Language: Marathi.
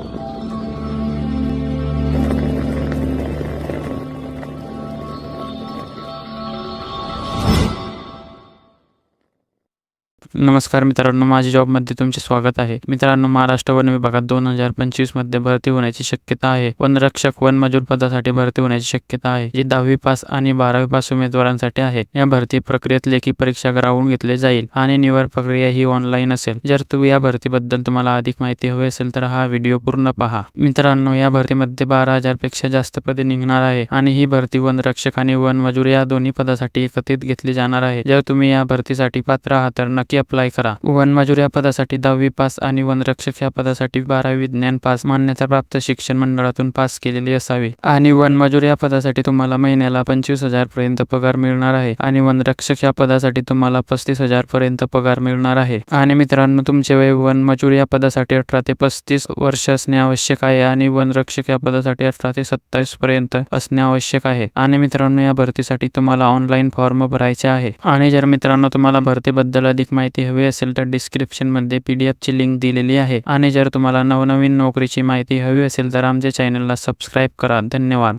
はい。नमस्कार मित्रांनो माझ्या जॉबमध्ये तुमचे स्वागत आहे. मित्रांनो महाराष्ट्र वन विभागात दोन हजार पंचवीसमध्ये भरती होण्याची शक्यता आहे. वनरक्षक वन मजूर पदासाठी भरती होण्याची शक्यता आहे जी दहावी पास आणि बारावी पास उमेदवारांसाठी आहे. या भरती प्रक्रियेत लेखी परीक्षा करावून घेतले जाईल आणि निवड प्रक्रिया ही ऑनलाईन असेल. जर तुम्ही या भरतीबद्दल तुम्हाला अधिक माहिती हवी असेल तर हा व्हिडिओ पूर्ण पहा. मित्रांनो या भरतीमध्ये बारा हजारपेक्षा जास्त पदे निघणार आहे आणि ही भरती वनरक्षक आणि वन मजूर या दोन्ही पदासाठी एकत्रित घेतली जाणार आहे. जर तुम्ही या भरतीसाठी पात्र आहात तर नक्की अप्लाय करा. वन मजूर या पदासाठी दहावी पास आणि वनरक्षक या पदासाठी बारावी ज्ञान पास मान्यता प्राप्त शिक्षण मंडळातून पास केलेली असावी. आणि वन मजूर या पदासाठी तुम्हाला महिन्याला पंचवीस हजार पर्यंत पगार मिळणार आहे. आणि वनरक्षक या पदासाठी तुम्हाला पस्तीस हजार पर्यंत पगार मिळणार आहे. आणि मित्रांनो तुमचे वय वन मजूर या पदासाठी अठरा ते पस्तीस वर्ष असणे आवश्यक आहे आणि वनरक्षक या पदासाठी अठरा ते सत्तावीस पर्यंत असणे आवश्यक आहे. आणि मित्रांनो या भरतीसाठी तुम्हाला ऑनलाईन फॉर्म भरायचे आहे. आणि जर मित्रांनो तुम्हाला भरतीबद्दल अधिक माहिती हवी असेल तर डिस्क्रिप्शनमध्ये पीडीएफ ची लिंक दिलेली आहे. आणि जर तुम्हाला नवनवीन नोकरीची माहिती हवी असेल तर आमच्या चॅनलला सबस्क्राईब करा. धन्यवाद.